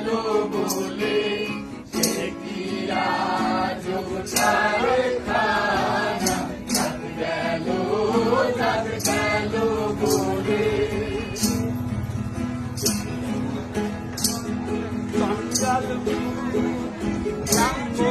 কালো বলে ছাড়ে খানা? চাঁদ গেল চাঁদ গেল বলে। চাঁদ চাঁদ চাঁদ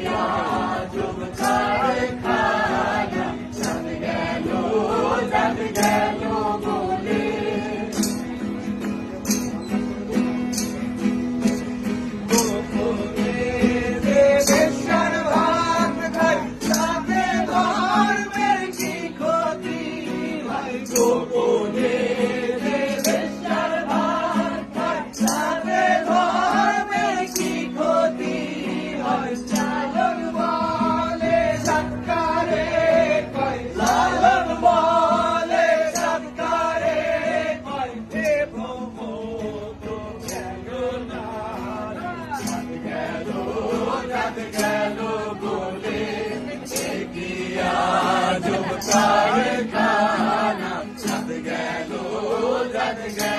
Yeah. গেল বলে কি আজ কারখানা ছাদ গেল ছাদ গেল